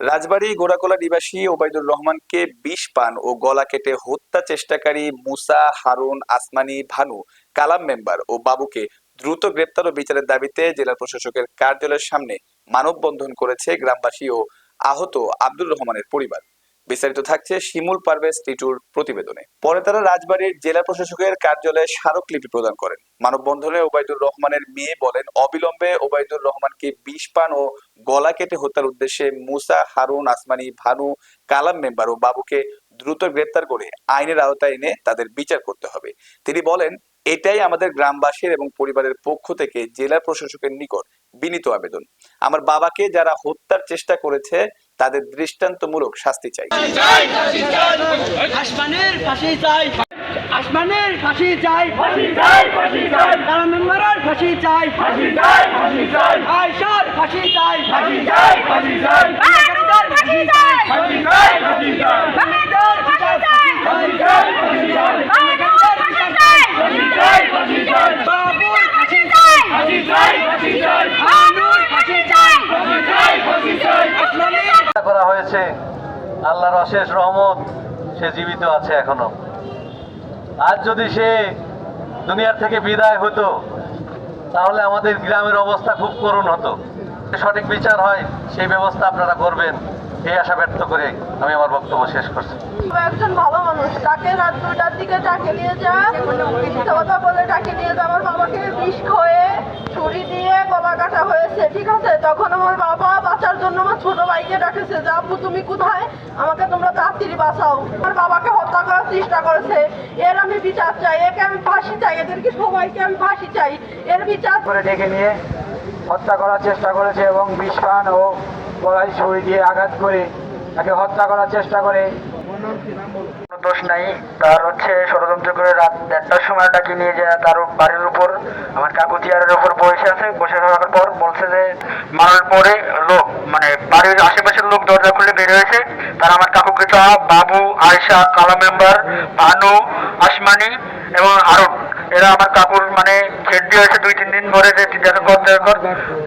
রাজবাড়ী গোড়াকোলা নিবাসী ওবায়দুর রহমানকে বিষ পান ও গলা কেটে হত্যা চেষ্টাকারী মুসা, হারুন, আসমানি, ভানু কালাম মেম্বার ও বাবুকে দ্রুত গ্রেপ্তার ও বিচারের দাবিতে জেলা প্রশাসকের কার্যালয়ের সামনে মানববন্ধন করেছে গ্রামবাসী ও আহত আব্দুর রহমানের পরিবার। বিস্তারিত থাকছে শিমুল পারভেজ টিটুর প্রতিবেদনে। পরে তারা রাজবাড়ীর জেলা প্রশাসকের কার্যালয়ে স্মারকলিপি প্রদান করেন। মানববন্ধনে ওবায়দুর রহমানের মেয়ে বলেন, অবিলম্বে ওবায়দুর রহমানকে বিষ পান ও গলা কেটে হত্যার উদ্দেশ্যে মুসা, হারুন, আসমানি, ভানু, কালাম মেম্বার ও বাবুকে দ্রুত গ্রেপ্তার করে আইনের আওতায় এনে তাদের বিচার করতে হবে। তিনি বলেন, এটাই আমাদের গ্রামবাসীর এবং পরিবারের পক্ষ থেকে জেলা প্রশাসকের নিকট বিনীত আবেদন। আমার বাবাকে যারা হত্যার চেষ্টা করেছে তাদের দৃষ্টান্তমূলক শাস্তি চাই। আসমানের ফাঁসি চাই। ফাঁসি চাই। ফাঁসি চাই। ফাঁসি চাই তারা মেম্বারের ফাঁসি চাই। ফাঁসি চাই। ফাঁসি চাই আয়সার ফাঁসি চাই ফাঁসি চাই ফাঁসি চাই বাঙালিদের ফাঁসি চাই ফাঁসি চাই ফাঁসি চাই বাঙালিদের ফাঁসি চাই ফাঁসি চাই ফাঁসি চাই বাঙালিদের ফাঁসি চাই ফাঁসি চাই ফাঁসি চাই বাবুর ফাঁসি চাই ফাঁসি চাই ফাঁসি চাই আনুর ফাঁসি চাই ফাঁসি চাই ফাঁসি চাই আসমানের হয়েছে আল্লাহর অশেষ রহমত, সে জীবিত আছে এখনও। আজ যদি সে দুনিয়ার থেকে বিদায় হতো, তাহলে আমাদের গ্রামের অবস্থা খুব করুণ হতো। সঠিক বিচার হয়, সেই ব্যবস্থা আপনারা করবেন, এই আশা ব্যক্ত করে আমি আমার বক্তব্য শেষ করছি। একজন ভালো মানুষ, তাকে রাত দুটার দিকে ডাকে নিয়ে যা কথা বলে ডাকে নিয়ে যা, আমার বাবাকে বিষ খয়ে। ছুরি দিয়ে গলা কাটা হয়েছে, ঠিক আছে? তখন আমার বাবা বাঁচার জন্য আমার ছোট ভাইকে ডাকেছে, যে আব্বু তুমি কোথায়? আমাকে তোমরা তাড়াতাড়ি বাঁচাও। আমার বাবাকে হত্যা করার চেষ্টা করেছে। এর আমি বিচার চাই, একে আমি ফাঁসি চাই, এদেরকে সবাইকে আমি ফাঁসি চাই। এর বিচার করে ডেকে নিয়ে হত্যা করার চেষ্টা করেছে এবং বিষ পান ও গলায় ছুরি দিয়ে আঘাত করে তাকে হত্যা করার চেষ্টা করে। দোষ নাই। তার হচ্ছে ষড়যন্ত্র করে রাত দেড়টার সময় ডাকি নিয়ে যায় তার বাড়ির উপর। আমার কাকু চেয়ারের উপর বসে আছে। বসে থাকার পর বলছে যে, মারার পরে লোক মানে বাড়ির আশেপাশের লোক দরজা খুলে বের হয়েছে। তারা আমার কাকুকে বাবু আয়সা কালা মেম্বার, ভানু, আসমানি এবং আরও এরা আমার কাকুর মানে ছেদ দিয়ে হয়েছে দুই, তিন দিন ধরে যে জিজ্ঞাসা কর দেখা কর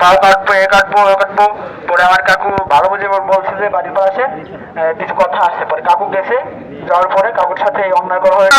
পাও কাটবো, এ কাটবো, ও কাটবো। পরে আমার কাকু ভালো বুঝে বলছে যে বাড়ির পাশে কিছু কথা আসছে পরে। কাকু গেছে, যাওয়ার পরে কাকুর সাথে অন্যায় করা হয়েছে।